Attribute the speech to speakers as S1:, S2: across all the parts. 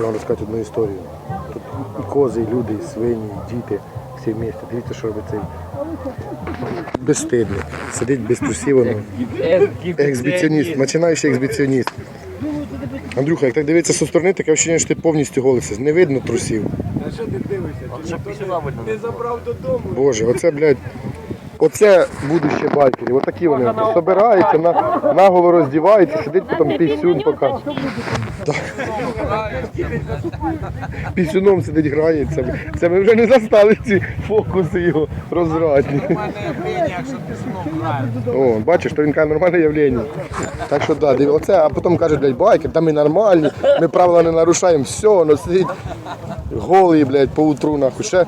S1: хочу вам розказати одну історію. Тут і кози, і люди, і свині, і діти, всі в місті. Дивіться, що робить цей безстидний. Сидить без трусів, воно. Ексбіціоніст, починаючий ексбіціоніст. Андрюха, як так дивиться зі сторони, таке вчення, що ти повністю голишся. Не видно трусів.
S2: А що Ти забрав додому.
S1: Боже, оце, блядь. Оце будуще байкерів. Отакі вони собираються, на, наголо роздіваються, сидить потім пісюн показує. Пісюном сидить, грається. Це ми вже не застали ці фокуси його
S2: ти.
S1: О, бачиш, то він каже нормальне явлення. Так що да, диви, оце, а потім каже, блядь, байкер, та ми нормальні, ми правила не нарушаємо, все, воно сидить голий, блядь, по утру нахуй. Ще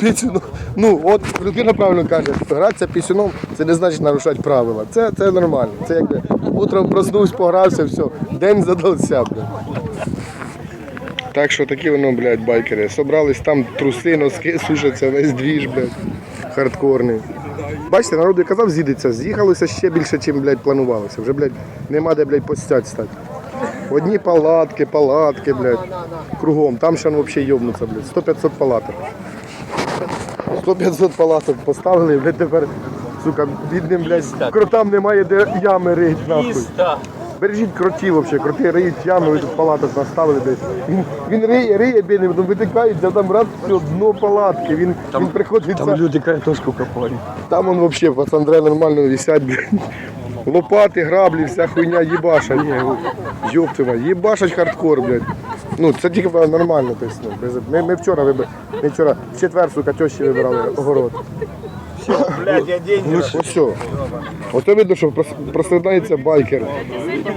S1: пісюном. Ну, от людина правильно каже, гратися пісюном це не значить нарушати правила. Це, це нормально. Це якби утром проснувся, погрався, все, день задався. Так що такі воно, блядь, байкери. Собрались там труси, носки, сушаться, весь двіж, блядь, хардкорний. Бачите, народ я казав, з'їдеться, з'їхалося ще більше, чим, блядь, планувалося. Вже, блядь, нема де, блядь, постять стати. Одні палатки, палатки, блядь, кругом. Там ще ну, взагалі йобнуться, блядь. 100-500 палаток. 100-500 палаток поставили, блядь, тепер, сука, бідним, блядь, кротам немає де ями рить, нахуй. Бережіть кротів вообще, кроти риють ями, ви тут палаток наставили десь. Він, він риє, риє, бідний, потім витикається, там раз все, дно палатки, він, він приходить.
S3: Там люди картошку копали.
S1: Там он вообще, пацан, нормально висять, блядь. Лопати, граблі, вся хуйня їбашать. Ёб твою їбашать хардкор, блядь. Ну, це тільки нормально, то ну, без... ми, ми вчора вибрали, ми вчора в четвер, сука, тещі вибирали огород.
S2: Блядь, я деньги.
S1: Ну, ось все. Ото видно, що прос- просинається байкер.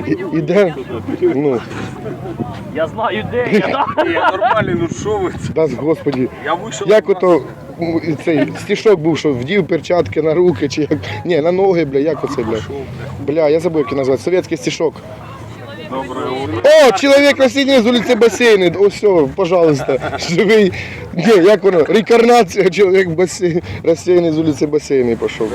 S1: І, іде, ну,
S3: Я знаю, де я.
S2: Я нормальний, ну що ви? це?
S1: дасть господі.
S2: Я вийшов.
S1: Як ото м, і цей стішок був, що вдів перчатки на руки, чи як. Ні, на ноги, бля, як оце, бля. Бля, я забув, як він називається. Совєтський стішок.
S2: Добре,
S1: О, чоловік растіння з вулиці басейни. Ось все, пожалуйста. Живий. Ні, як воно? Рекарнація, чоловік басейн, розсіяний з вулиці басейни пішов.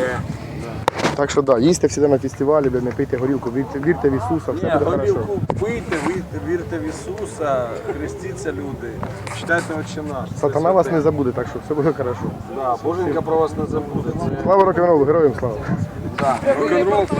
S1: Так що да, їсти всі на фестивалі, не пийте горілку, вірте, вірте в Ісуса, все буде хорошо.
S2: горілку пийте, вірте, вірте в Ісуса, хрестіться люди, читайте Отче наш. Це
S1: Сатана вас
S2: святе.
S1: не забуде, так що все буде хорошо.
S2: Да, Боженька про вас не забуде. Це
S1: Слава рок-н-ролу, героям слава.
S2: да, рок-н-рол це